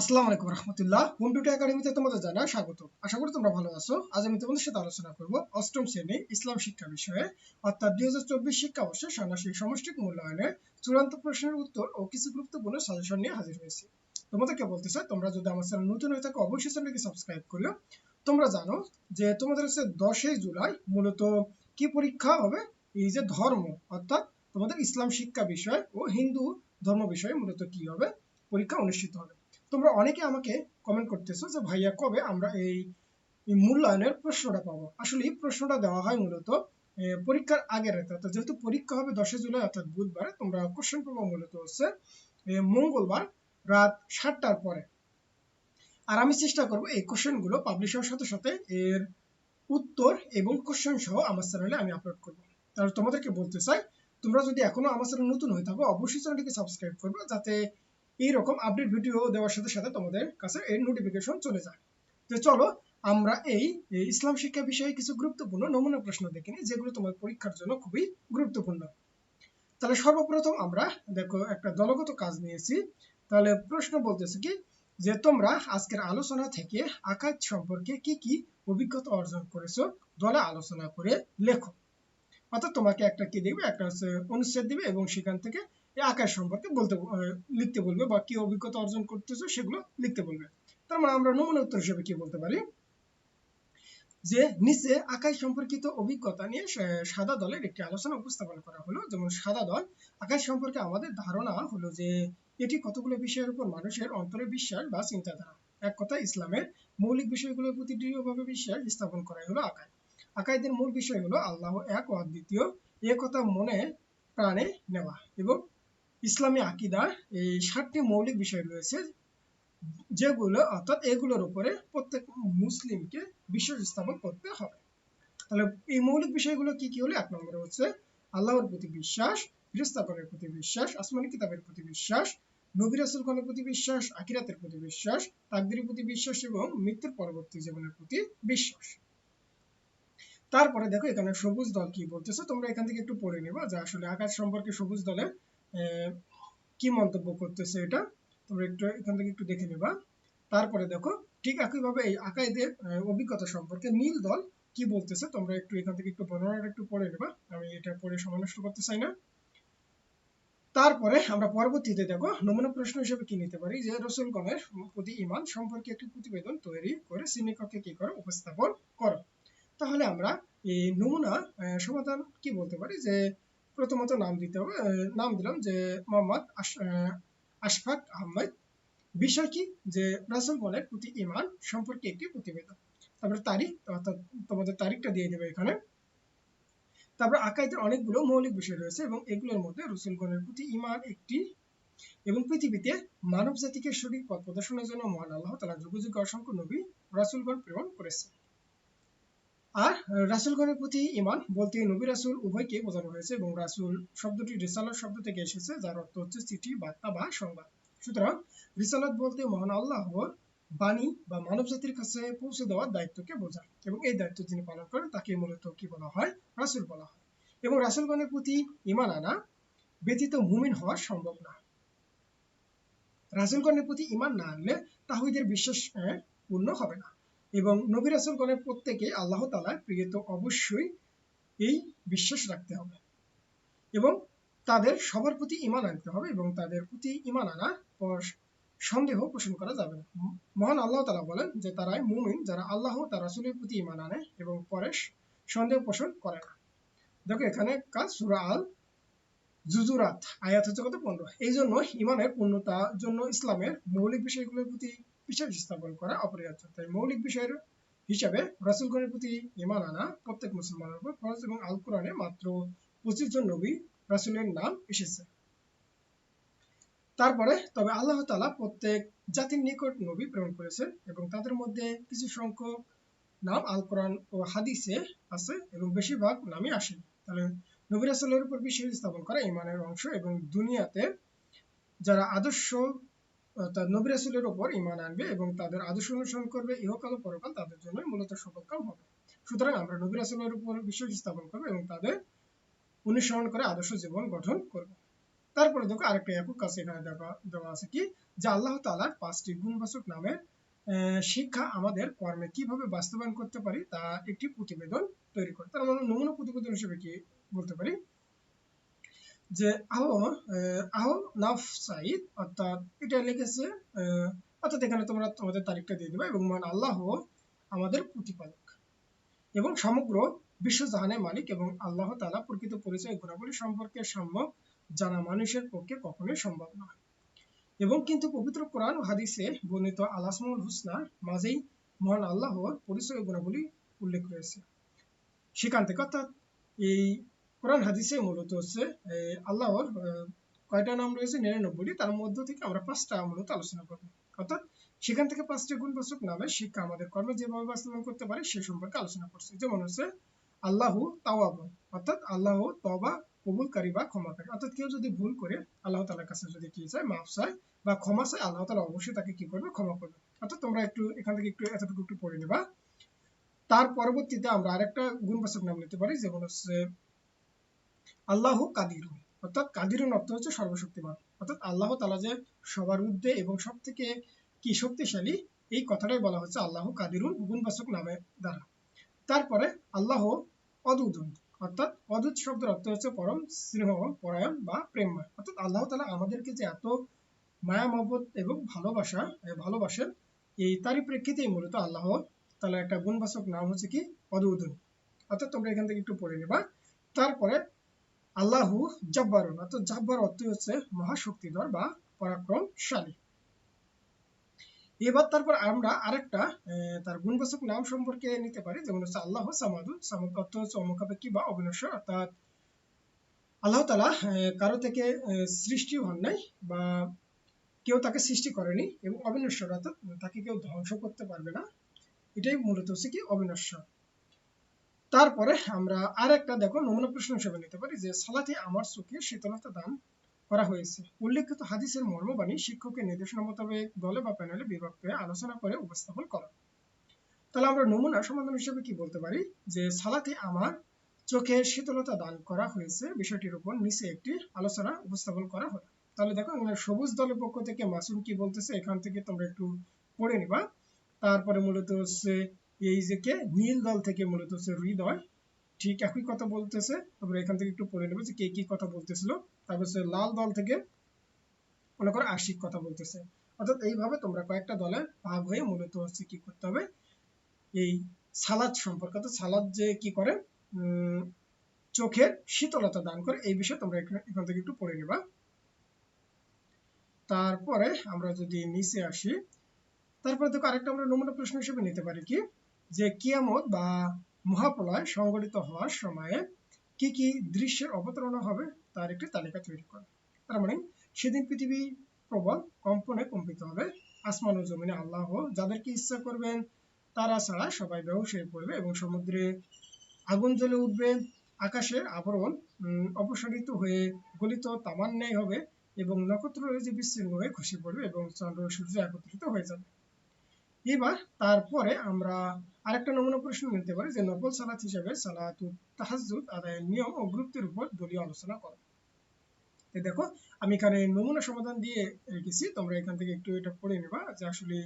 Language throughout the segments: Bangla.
আসসালামু আলাইকুম রহমতুল্লাহ। কম্পিউটার একাডেমিতে তোমাদের জানাই স্বাগত। আশা করি তোমরা ভালো আছো। আজ আমি তোমাদের সাথে আলোচনা করব অষ্টম শ্রেণি ইসলাম শিক্ষা বিষয়ে। অর্থাৎ দুই হাজার চব্বিশ শিক্ষাবর্ষে ষান্মাসিক সমষ্টিক মূল্যায়নের চূড়ান্ত প্রশ্নের উত্তর ও কিছু গুরুত্বপূর্ণ সাজেশন নিয়ে হাজির হয়েছি। তোমাদেরকে বলতে চাই, তোমরা যদি আমার চ্যানেল নতুন হয়ে থাকো, অবশ্যই চ্যানেলকে সাবস্ক্রাইব করিও। তোমরা জানো যে তোমাদের হচ্ছে দশই জুলাই মূলত কি পরীক্ষা হবে? এই যে ধর্ম, অর্থাৎ তোমাদের ইসলাম শিক্ষা বিষয় ও হিন্দু ধর্ম বিষয়ে মূলত কি হবে? পরীক্ষা অনুষ্ঠিত হবে। তোমরা অনেকে আমাকে কমেন্ট করতেছো যে, ভাইয়া, কবে আমরা এই মূল্যায়নের প্রশ্নটা পাবো? আসলে এই প্রশ্নটা দেওয়া হয় মূলত পরীক্ষার আগের রাতে। অর্থাৎ যেহেতু পরীক্ষা হবে দশই জুলাই, অর্থাৎ বুধবার, তোমরা কোশ্চেন পাবো মূলত হচ্ছে মঙ্গলবার রাত সাতটার পরে। আর আমি চেষ্টা করব এই কোশ্চেনগুলো পাবলিশ হওয়ার সাথে সাথে এর উত্তর এবং কোশ্চেন সহ আমার চ্যানেলে আমি আপলোড করব। তাহলে তোমাদেরকে বলতে চাই, তোমরা যদি এখনও আমার চ্যানেল নতুন হয়ে থাকো, অবশ্যই চ্যানেলটিকে সাবস্ক্রাইব করবে, যাতে এইরকম আপডেট ভিডিও দেওয়ার সাথে সাথে তোমাদের কাছে এর নোটিফিকেশন চলে যায়। তো চলো, আমরা এই ইসলাম শিক্ষা বিষয়ে কিছু গুরুত্বপূর্ণ নমুনা প্রশ্ন দেখে নিই, যেগুলো তোমার পরীক্ষার জন্য খুবই গুরুত্বপূর্ণ। তাহলে সর্বপ্রথম আমরা দেখো, একটা দলগত কাজ নিয়েছি। তাহলে প্রশ্ন বলতেছে কি, যে তোমরা আজকের আলোচনা থেকে আকাশ সম্পর্কে কি কি অভিজ্ঞতা অর্জন করেছ, দলে আলোচনা করে লেখো। অর্থাৎ তোমাকে একটা কি দিবে? একটা হচ্ছে অনুচ্ছেদ দিবে এবং সেখান থেকে এই আকাশ সম্পর্কে বলতে লিখতে বলবে বা কি অভিজ্ঞতা অর্জন করতেছো সেগুলো লিখতে বলবে। তার মানে আমরা নমুনা উত্তর হিসেবে কি বলতে পারি? যে নিচে আকাশ সম্পর্কিত অভিজ্ঞতা নিয়ে সাদা দলের একটি আলোচনা উপস্থাপন করা হলো। যেমন সাদা দল, আকাশ সম্পর্কে আমাদের ধারণা হলো যে এটি কতগুলো বিষয়ের উপর মানুষের অন্তরে বিশ্বাস বা চিন্তাধারা। এক কথা ইসলামের মৌলিক বিষয়গুলোর প্রতি দৃঢ়ভাবে বিশ্বাস স্থাপন করাই হলো আকাশ। আকাইদের মূল বিষয় হলো আল্লাহ এক ও অদ্বিতীয় এ কথা মনে প্রাণে নেওয়া এবং ইসলামী আকিদার এই সাতটি মৌলিক বিষয় রয়েছে, যেগুলো, অর্থাৎ এগুলোর উপরে প্রত্যেক মুসলিমকে বিশ্বাস স্থাপন করতে হবে। তাহলে এই মৌলিক বিষয়গুলো কি কি হলো? এক নম্বরে হচ্ছে আল্লাহর প্রতি বিশ্বাস ফিরিস্তাগণের প্রতি বিশ্বাস, আসমানি কিতাবের প্রতি বিশ্বাস, নবী রাসূলগণের প্রতি বিশ্বাস, আখিরাতের প্রতি বিশ্বাস, তাকদীরের প্রতি বিশ্বাস এবং মৃত্যুর পরবর্তী জীবনের প্রতি বিশ্বাস। তারপরে দেখো, এখানে সবুজ দল কি বলতেছে? তোমরা এখান থেকে একটু পড়ে নেবা যে আসলে আকাশ সম্পর্কে সবুজ দলের কি মন্তব্য করতেছে এটা? তোমরা একটু এখান থেকে একটু দেখে নেবা। তারপরে দেখো, ঠিক একইভাবে এই আকাইদের অভিজ্ঞতা সম্পর্কে নীল দল কি বলতেছে, তোমরা একটু এখান থেকে একটু বর্ণনাটা একটু পড়ে নেবা। আমি এটা পড়ে সময় নষ্ট করতে চাই না। তারপরে আমরা পরবর্তীতে দেখো, নমুনা প্রশ্ন হিসেবে কি নিতে পারি? যে রসুলগণের প্রতি ইমান সম্পর্কে একটি প্রতিবেদন তৈরি করে শ্রেণীকক্ষে কি করো? উপস্থাপন করো। তাহলে আমরা এই নমুনা সমাধান কি বলতে পারি? যে প্রথমত নাম দিতে হবে নাম দিলাম যে মোহাম্মদ আশফাক আহমেদ। বিষয় কি? যে রাসুলগণের প্রতি ইমান সম্পর্কে একটি প্রতিবেদন। তারপরে তারিখ, অর্থাৎ তোমাদের তারিখটা দিয়ে দেবে এখানে। তারপর আকাইদের অনেকগুলো মৌলিক বিষয় রয়েছে এবং এগুলোর মধ্যে রসুলগণের প্রতি ইমান একটি এবং পৃথিবীতে মানব জাতিকে সঠিক পথ প্রদর্শনের জন্য মহান আল্লাহ তালা যুগ যুগে অসংখ্য নবী রাসুলগণ প্রেরণ করেছে আর রাসুলগণের প্রতি ইমান বলতে নবী রাসুল উভয়কে বোঝানো হয়েছে এবং রাসুল শব্দটি রিসালাত শব্দ থেকে এসেছে, যার অর্থ হচ্ছে চিঠি, বার্তা বা সংবাদ। সুতরাং রিসালাত বলতে মহান আল্লাহর বাণী বা মানব জাতির কাছে পৌঁছে দেওয়ার দায়িত্বকে বোঝায় এবং এই দায়িত্ব যিনি পালন করেন তাকে মূলত কি বলা হয়? রাসুল বলা হয়। এবং রাসুলগণের প্রতি ইমান আনা ব্যতীত মুমিন হওয়া সম্ভব না। রাসুলগণের প্রতি ইমান না আনলে তাহিদের বিশ্বাস পূর্ণ হবে না। এবং নবী রাসুলগণের প্রত্যেকে আল্লাহ তালার প্রিয়ত অবশ্যই এই বিশ্বাস রাখতে হবে এবং তাদের সবার প্রতি ইমান আনতে হবে এবং তাদের প্রতি ইমান পর সন্দেহ পোষণ করা যাবে না। মহান আল্লাহ তালা বলেন যে তারাই মুমিন যারা আল্লাহ তার রাসুলের প্রতি ইমান আনে এবং পরে সন্দেহ পোষণ করে না। দেখো এখানে কাজ সুরা আল জুজুরাত, আয়াত হচ্ছে কত? পনেরো। এই জন্য ইমানের পূর্ণতার জন্য ইসলামের মৌলিক বিষয়গুলোর প্রতি বিশ্বাস স্থাপন করা অপরিহার্য। তাই মৌলিক বিষয়ের হিসাবে রাসুলগণের প্রতি ইমান আনা প্রত্যেক মুসলমানের উপর ফরজ এবং আল কোরআনে মাত্র পঁচিশ জন নবী রাসুলের নাম এসেছে। তারপরে তবে আল্লাহ তাআলা প্রত্যেক জাতির নিকট নবী প্রেরণ করেছেন এবং তাদের মধ্যে কিছু সংখ্যক নাম আল কোরআন ও হাদিসে আছে এবং বেশিরভাগ নামই আসেনি তাহলে নবী রাসুলের উপর বিশ্বাস স্থাপন করা ইমানের অংশ এবং দুনিয়াতে যারা আদর্শ অর্থাৎ নবী রাসূলের উপর ইমান আনবে এবং তাদের আদর্শ অনুসরণ করবে, ইহকাল ও পরকাল তাদের জন্য মূলত সফলকাম হবে। সুতরাং আমরা নবী রাসূলের উপর বিশ্বাস স্থাপন করব এবং তাদের অনুসরণ করে আদর্শ জীবন গঠন করব। তারপরে দেখো আরেকটা একক কাছে এখানে দেওয়া দেওয়া আছে কি? যে আল্লাহ তাআলার পাঁচটি গুণবাচক নামের শিক্ষা আমাদের কর্মে কীভাবে বাস্তবায়ন করতে পারি তা একটি প্রতিবেদন তৈরি করে। তার মানে নমুনা প্রতিবেদন হিসেবে কি বলতে পারি? যে আহ আহ, নাফ সাইদ অর্থাৎ এটা লিখেছে অর্থাৎ এখানে তোমরা তোমাদের তারিখটা দিয়ে দেবে এবং মহান আল্লাহ আমাদের প্রতিপালক এবং সমগ্র বিশ্বজাহানের মালিক এবং আল্লাহ তাআলা প্রকৃত পরিচয় গুণাবলী সম্পর্কে সম্যক জানা মানুষের পক্ষে কখনোই সম্ভব নয়। এবং কিন্তু পবিত্র কোরআন হাদিসে বর্ণিত আলাসমুল হুসনার মাঝেই মহান আল্লাহর পরিচয় গুণাবলী উল্লেখ রয়েছে। সেখান থেকে অর্থাৎ এই কোরআন হাদিসে মূলত হচ্ছে আল্লাহর কয়টা নাম রয়েছে? নিরানব্বইটি। তার মধ্য থেকে আমরা পাঁচটা মূলত আলোচনা করব। অর্থাৎ সেখান থেকে পাঁচটি গুণবাচক নামের শিক্ষা আমাদের কর্মে যেভাবে বাস্তবায়ন করতে পারে, সে সম্পর্কে আলোচনা করছে। যেমন হচ্ছে, আল্লাহু তাওয়াব, অর্থাৎ আল্লাহ তবা কবুলকারী বা ক্ষমাকারী। অর্থাৎ কেউ যদি ভুল করে, আল্লাহ তালার কাছে যদি কি চায়, মাফ চায় বা ক্ষমা চায়, আল্লাহ তালা অবশ্যই তাকে কি করবে? ক্ষমা করবে। অর্থাৎ তোমরা একটু এখান থেকে একটু এতটুকু একটু পড়ে নেবা। তার পরবর্তীতে আমরা আরেকটা গুণবাচক নাম নিতে পারি, যেমন হচ্ছে আল্লাহ কাদিরু অর্থাৎ কাদিরুন অর্থ হচ্ছে সর্বশক্তিমান। অর্থাৎ আল্লাহ তালা যে সবার ঊর্ধ্বে এবং সব থেকে কি শক্তিশালী, এই কথাটাই বলা হচ্ছে আল্লাহ কাদিরুন গুণবাচক নামের দ্বারা। তারপরে আল্লাহ অদুদুন, অর্থাৎ অদুত শব্দের অর্থ হচ্ছে পরম, স্নেহ, পরায়ণ বা প্রেমময় অর্থাৎ আল্লাহ তালা আমাদেরকে যে এত মায়া, মহব্বত এবং ভালোবাসা ভালোবাসেন, এই তারই প্রেক্ষিতেই মূলত আল্লাহ তালা একটা গুণবাচক নাম হচ্ছে কি? অদুদুন। অর্থাৎ তোমরা এখান থেকে একটু পড়ে নেবা। তারপরে আল্লাহু জব্বারুন, অর্থাৎ জব্বার অর্থ হচ্ছে মহাশক্তিধর বা পরাক্রমশালী। এবার তারপর আমরা আরেকটা তার গুণবাচক নাম সম্পর্কে নিতে পারি, যেমন হচ্ছে আল্লাহ সামাদু। সামাদ অর্থ হচ্ছে অমুখাপেক্ষী বা অবিনশ্বর, অর্থাৎ আল্লাহ তালা কারও থেকে সৃষ্টি হন নাই বা কেউ তাকে সৃষ্টি করেনি এবং অবিনশ্বর, অর্থাৎ তাকে কেউ ধ্বংস করতে পারবে না। এটাই মূলত হচ্ছে কি? অবিনশ্বর। তারপরে আমরা আর একটা দেখো, নমুনা প্রশ্ন হিসেবে নিতে পারি যে সালাতে আমার চোখে শীতলতা দান করা হয়েছে। উল্লেখিত হাদিসের মর্মবাণী শিক্ষকের নির্দেশনা মোতাবেক দলে বা প্যানেলে বিভক্ত আলোচনা করে উপস্থাপন করা। তাহলে আমরা নমুনা সমাধান হিসেবে কি বলতে পারি? যে সালাতে আমার চোখে শীতলতা দান করা হয়েছে, বিষয়টির উপর নিচে একটি আলোচনা উপস্থাপন করা হলো। তাহলে দেখো, এখানে সবুজ দলের পক্ষ থেকে মাসুম কি বলতেছে, এখান থেকে তোমরা একটু পড়ে নিবা। তারপরে মূলত হচ্ছে এই যে কে? নীল দল থেকে মূলত হচ্ছে হৃদয়। ঠিক একই কথা বলতেছে। তোমরা এখান থেকে একটু পড়ে নেবে যে কে কি কথা বলতেছিল। তারপর হচ্ছে লাল দল থেকে মনে করো আশিক কথা বলতেছে। অর্থাৎ এইভাবে তোমরা কয়েকটা দলে ভাগ হয়ে মূলত হচ্ছে কি করতে হবে? এই সালাদ সম্পর্কে। তো সালাদ যে কি করে? চোখের শীতলতা দান করে। এই বিষয়ে তোমরা এখান থেকে একটু পড়ে নিবা। তারপরে আমরা যদি নিচে আসি, তারপরে দেখো আরেকটা আমরা নমুনা প্রশ্ন হিসেবে নিতে পারি কি? যে কিয়ামত বা মহাপ্রলয় সংঘটিত হওয়ার সময়ে কি কি দৃশ্যের অবতারণা হবে তার একটি তালিকা তৈরি করে। তার মানে সেদিন পৃথিবী প্রবল কম্পনে কম্পিত হবে, আসমান ও জমিনে আল্লাহ যাদেরকে ইচ্ছা করবেন তারা ছাড়া সবাই হয়ে পড়বে এবং সমুদ্রে আগুন জ্বলে উঠবে, আকাশের আবরণ অপসারিত হয়ে গলিত তামান ন্যায় হবে এবং নক্ষত্র যে বিচ্ছিন্ন হয়ে খসে পড়বে এবং চন্দ্র সূর্য একত্রিত হয়ে যাবে। এবার তারপরে আমরা আরেকটা নমুনা প্রশ্ন নিতে পারি যে নফল সালাত হিসেবে সালাতুত তাহাজ্জুদ আদায়ের নিয়ম ও গুরুত্বের উপর দলীয় আলোচনা করো। দেখো, আমি এখানে নমুনা সমাধান দিয়ে রেখেছি, তোমরা এখান থেকে একটু এটা পড়ে নেবা যে আসলে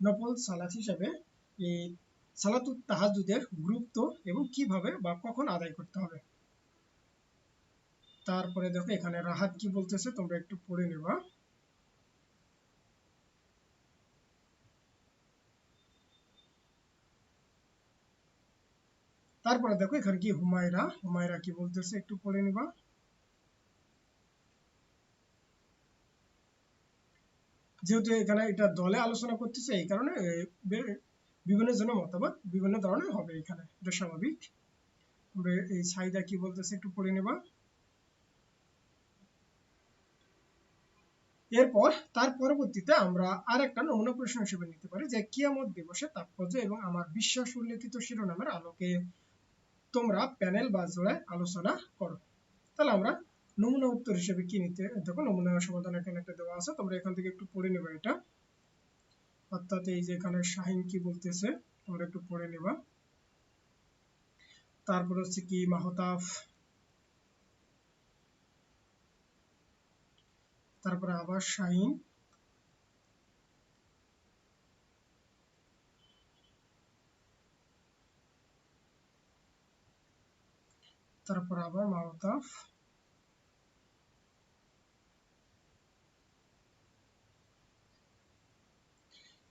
নফল সালাত হিসাবে এই সালাতুত তাহাজ্জুদের গুরুত্ব এবং কীভাবে বা কখন আদায় করতে হবে। তারপরে দেখো, এখানে রাহাত কি বলতেছে, তোমরা একটু পড়ে নেবা। তারপরে দেখো এখানে কি হুমায়রা হুমায়রা কি বলতেছে একটু পড়ে নিবা। যেহেতু এখানে এটা দলে আলোচনা করতেছে, এই কারণে বিভিন্ন জনের মতামত বিভিন্ন ধরনের হবে এখানে, এটা স্বাভাবিক। এই সাইদা কি বলতেছে একটু পড়ে নেবা। এরপর, তার পরবর্তীতে আমরা আর একটা নমুনা প্রশ্ন হিসেবে নিতে পারি যে কিয়ামত দিবসে তাৎপর্য এবং আমার বিশ্বাস উল্লেখিত শিরোনামের আলোকে তোমরা প্যানেল বা জোড়ায় আলোচনা করো। তাহলে আমরা নমুনা উত্তর হিসেবে কি নিতে, দেখো নমুনা সমাধান এখানে একটা দেওয়া আছে, তোমরা এখান থেকে একটু পড়ে নেবে এটা। অর্থাৎ এই যে এখানে শাহিন কি বলতেছে, তোমরা একটু পড়ে নেবা। তারপর হচ্ছে কি, মাহতাফ। তারপরে আবার শাহিন। তারপর আবার মাহতাফ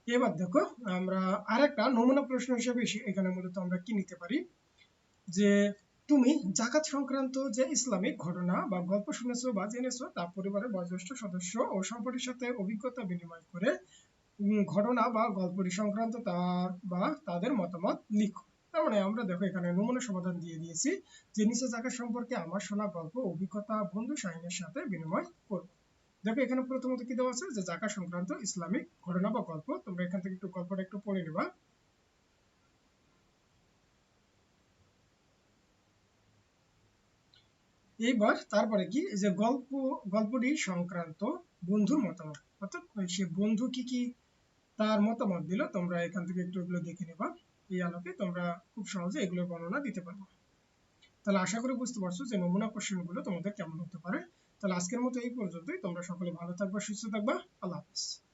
এবার দেখো আমরা আরেকটা নমুনা প্রশ্ন হিসেবে এখানে মূলত আমরা কি নিতে পারি যে তুমি জাকাত সংক্রান্ত যে ইসলামিক ঘটনা বা গল্প শুনেছো বা জেনেছো তা পরিবারের বয়োজ্যেষ্ঠ সদস্য ও সম্পর্কের সাথে অভিজ্ঞতা বিনিময় করে ঘটনা বা গল্পটি সংক্রান্ত তার বা তাদের মতামত লিখো তার মানে আমরা দেখো এখানে নমুনা সমাধান দিয়ে দিয়েছি, যে নিচে জাকাত সম্পর্কে আমার শোনা গল্প, অভিজ্ঞতা, বন্ধু শাহিনের সাথে বিনিময় করব। দেখো এখানে প্রথমত কি দেওয়া আছে? যে জাকাত সংক্রান্ত ইসলামিক ঘটনা বা গল্প। তোমরা এখান থেকে একটু গল্পটা একটু পড়ে নেবা। এইবার তারপরে কি? যে গল্প, গল্পটি সংক্রান্ত বন্ধুর মতামত। অর্থাৎ সে বন্ধু কি কি, তার মতামত দিল, তোমরা এখান থেকে একটু এগুলো দেখে নেবা। এই আলোকে তোমরা খুব সহজে এগুলোর বর্ণনা দিতে পারবে। তাহলে আশা করি বুঝতে পারছ যে নমুনা গুলো তোমাদের কেমন হতে পারে। তাহলে আজকের মতো এই পর্যন্তই। তোমরা সকলে ভালো থাকবা, সুস্থ থাকবা। আল্লাহ হাফিজ।